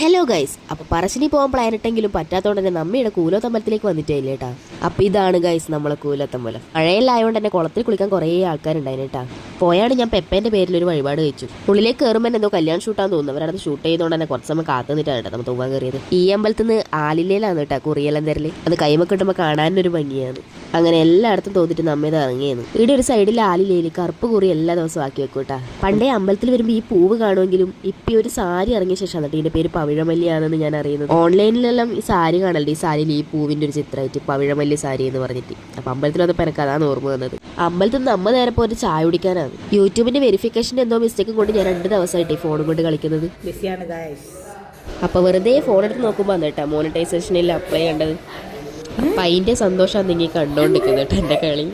Hello guys അപ്പൊ പറശ്ശിനി പോകാൻ plan ഇട്ടെങ്കിലും പറ്റാത്തോണ്ട് തന്നെ നമ്മയുടെ കൂലോത്തമ്പലത്തിലേക്ക് വന്നിട്ടേ കേട്ടാ അപ്പൊ ഇതാണ് ഗൈസ് നമ്മളെ കൂലോത്തമ്പലം. മഴയിലായതുകൊണ്ട് തന്നെ കുളത്തിൽ കുളിക്കാൻ കുറേ ആൾക്കാരുണ്ടായിരുന്നു കേട്ടാ പോയാണ് ഞാൻ പെപ്പേന്റെ പേരിൽ ഒരു വഴിപാട് കഴിച്ചു ഉള്ളിലേക്ക് കയറുമ്പോൾ എന്തോ കല്യാണം ഷൂട്ടാന്ന് തോന്നുന്നു. അവരത് ഷൂട്ട് ചെയ്തുകൊണ്ട് തന്നെ കുറച്ച് സമയം കാത്തു നിന്നിട്ടാണ് കേട്ടോ നമ്മൾ തൂവാൻ കയറിയത് ഈ അമ്പലത്തിൽ നിന്ന് ആലിലയിലാണ് കേട്ടോ കുറിയലന്തരൽ. അത് കൈമ കിട്ടുമ്പോൾ കാണാനൊരു ഭംഗിയാണ്. അങ്ങനെ എല്ലായിടത്തും തോന്നിട്ട് നമ്മ ഇത് ഇറങ്ങിയെന്ന്. ഇവിടെ ഒരു സൈഡിൽ ആലിലയിൽ കറുപ്പ് കുറി എല്ലാ ദിവസവും ആക്കി വെക്കൂട്ടാ പണ്ടേ അമ്പലത്തിൽ വരുമ്പോൾ ഈ പൂവ് കാണുമെങ്കിലും ഇപ്പൊ ഒരു സാരി ഇറങ്ങിയ ശേഷം കേട്ടോ ഇതിന്റെ പേര് പവിഴമല്ലിയാണെന്ന് ഞാൻ അറിയുന്നത്. ഓൺലൈനിലെല്ലാം ഈ സാരി കാണലുണ്ട്. ഈ സാരിയിൽ ഈ പൂവിന്റെ ഒരു ചിത്രമായിട്ട് പവിഴമല്ലി സാരി എന്ന് പറഞ്ഞിട്ട്. അപ്പൊ അമ്പലത്തിൽ വന്നപ്പോൾ എനിക്ക് അതാണ് ഓർമ്മ വന്നത്. അമ്പലത്തിൽ നമ്മ നേരെ പോലെ ചായ കുടിക്കാനാണ്. യൂട്യൂബിന്റെ വെരിഫിക്കേഷൻ എന്തോ മിസ്റ്റേക്ക് കൊണ്ട് ഞാൻ രണ്ട് ദിവസമായിട്ട് ഈ ഫോണും കൊണ്ട് കളിക്കുന്നത്. ബിസിയാണ് അപ്പൊ വെറുതെ ഫോൺ എടുത്ത് നോക്കുമ്പോൾ കേട്ടോ മോണിറ്റൈസേഷനിൽ അപ്ലൈ കണ്ടത്. അപ്പൊ അതിന്റെ സന്തോഷം നിങ്ങൾ കണ്ടോണ്ടിരിക്കുന്നത് കേട്ടോ എന്റെ കളി.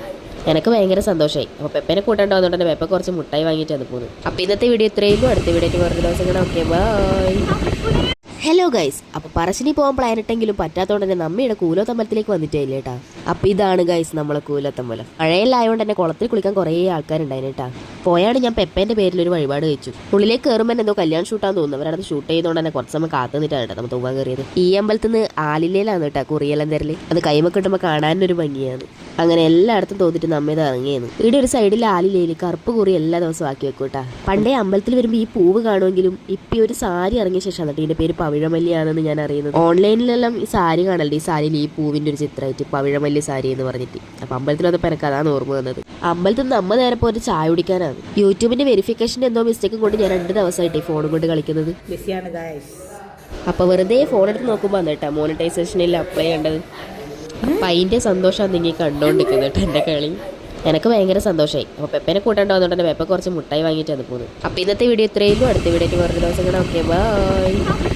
എനിക്ക് ഭയങ്കര സന്തോഷമായി അപ്പോൾ പെപ്പനെ കൂട്ടാണ്ട് വന്നോണ്ട് തന്നെ പെപ്പ കുറച്ച് മുട്ടായി വാങ്ങിയിട്ടാണ് പോകുന്നത് അപ്പോൾ ഇന്നത്തെ വീഡിയോ ഇത്രയും അടുത്ത വീഡിയോ വേറൊരു ദിവസം കൂടെ ഓക്കെ ബൈ ഹലോ ഗൈസ് അപ്പോൾ പറശ്ശിനി പോകാൻ പ്ലാൻ ഇട്ടെങ്കിലും പറ്റാത്തോണ്ട് തന്നെ നമ്മയുടെ കൂലോത്തമ്പലത്തിലേക്ക് വന്നിട്ടേ ഇല്ലേട്ടാ അപ്പോൾ ഇതാണ് ഗൈസ് നമ്മളെ കൂലോത്തമ്പലം. മഴയിലായതുകൊണ്ട് തന്നെ കുളത്തിൽ കുളിക്കാൻ കുറേ ആൾക്കാരുണ്ടായിരുന്നു കേട്ടാ പോയാണ് ഞാൻ പെപ്പേന്റെ പേരിൽ ഒരു വഴിപാട് കഴിച്ചു ഉള്ളിലേക്ക് കയറുമ്പോൾ എന്തോ കല്യാൺ ഷൂട്ടാന്ന് തോന്നുന്നു. അവരത് ഷൂട്ട് ചെയ്തുകൊണ്ട് തന്നെ കുറച്ച് സമയം കാത്തു നിന്നിട്ടാണ് കേട്ടോ നമ്മൾ തൂവാൻ കയറിയത് ഈ അമ്പലത്തിൽ നിന്ന് ആലിലയിലാണ് കേട്ടോ കുറിയലന്തരൽ. അത് കൈമ കിട്ടുമ്പോൾ കാണാനൊരു ഭംഗിയാണ്. അങ്ങനെ എല്ലായിടത്തും തോന്നിട്ട് നമ്മ ഇത് ഇറങ്ങിയെന്ന്. ഇവിടെ ഒരു സൈഡിൽ ആലിലയിൽ കറുപ്പ് കുറി എല്ലാ ദിവസവും ആക്കി വെക്കും കേട്ടാ. പണ്ടേ അമ്പലത്തിൽ വരുമ്പോൾ ഈ പൂവ് കാണുമെങ്കിലും ഇപ്പൊ ഒരു സാരി ഇറങ്ങിയ ശേഷമാണ് കേട്ടോ ഇതിന്റെ പേര് പവിഴമല്ലിയാണെന്ന് ഞാൻ അറിയുന്നത്. ഓൺലൈനിലെല്ലാം ഈ സാരി കാണലുണ്ട്. ഈ സാരിയിൽ ഈ പൂവിന്റെ ഒരു ചിത്രമായിട്ട് പവിഴമല്ലി സാരി എന്ന് പറഞ്ഞിട്ട്. അപ്പൊ അമ്പലത്തിൽ വന്നപ്പോൾ എനിക്ക് അതാണ് ഓർമ്മ വന്നത്. അമ്പലത്തിൽ നിന്ന് അമ്മ നേരെ പോയിട്ട് ചായ കുടിക്കാനാണ്. യൂട്യൂബിന്റെ വെരിഫിക്കേഷൻ എന്തോ മിസ്റ്റേക്കും കൊണ്ട് ഞാൻ രണ്ട് ദിവസമായിട്ട് ഈ ഫോണും കൊണ്ട് കളിക്കുന്നത്. അപ്പൊ വെറുതെ ഫോൺ എടുത്ത് നോക്കുമ്പോൾ കേട്ടോ മോണിറ്റൈസേഷനിൽ അപ്ലൈ കണ്ടത്. അപ്പൊ അതിന്റെ സന്തോഷം നിങ്ങൾ കണ്ടോണ്ടിരിക്കുന്നത് കേട്ടോ എന്റെ കളി. എനിക്ക് ഭയങ്കര സന്തോഷമായി അപ്പോൾ പെപ്പനെ കൂട്ടാണ്ട് വന്നോണ്ട് തന്നെ പെപ്പ കുറച്ച് മുട്ടായി വാങ്ങിയിട്ടാണ് പോകുന്നത് അപ്പോൾ ഇന്നത്തെ വീഡിയോ ഇത്രയും അടുത്ത വീഡിയോ കുറച്ച് ദിവസം കൂടെ ഓക്കെ ബൈ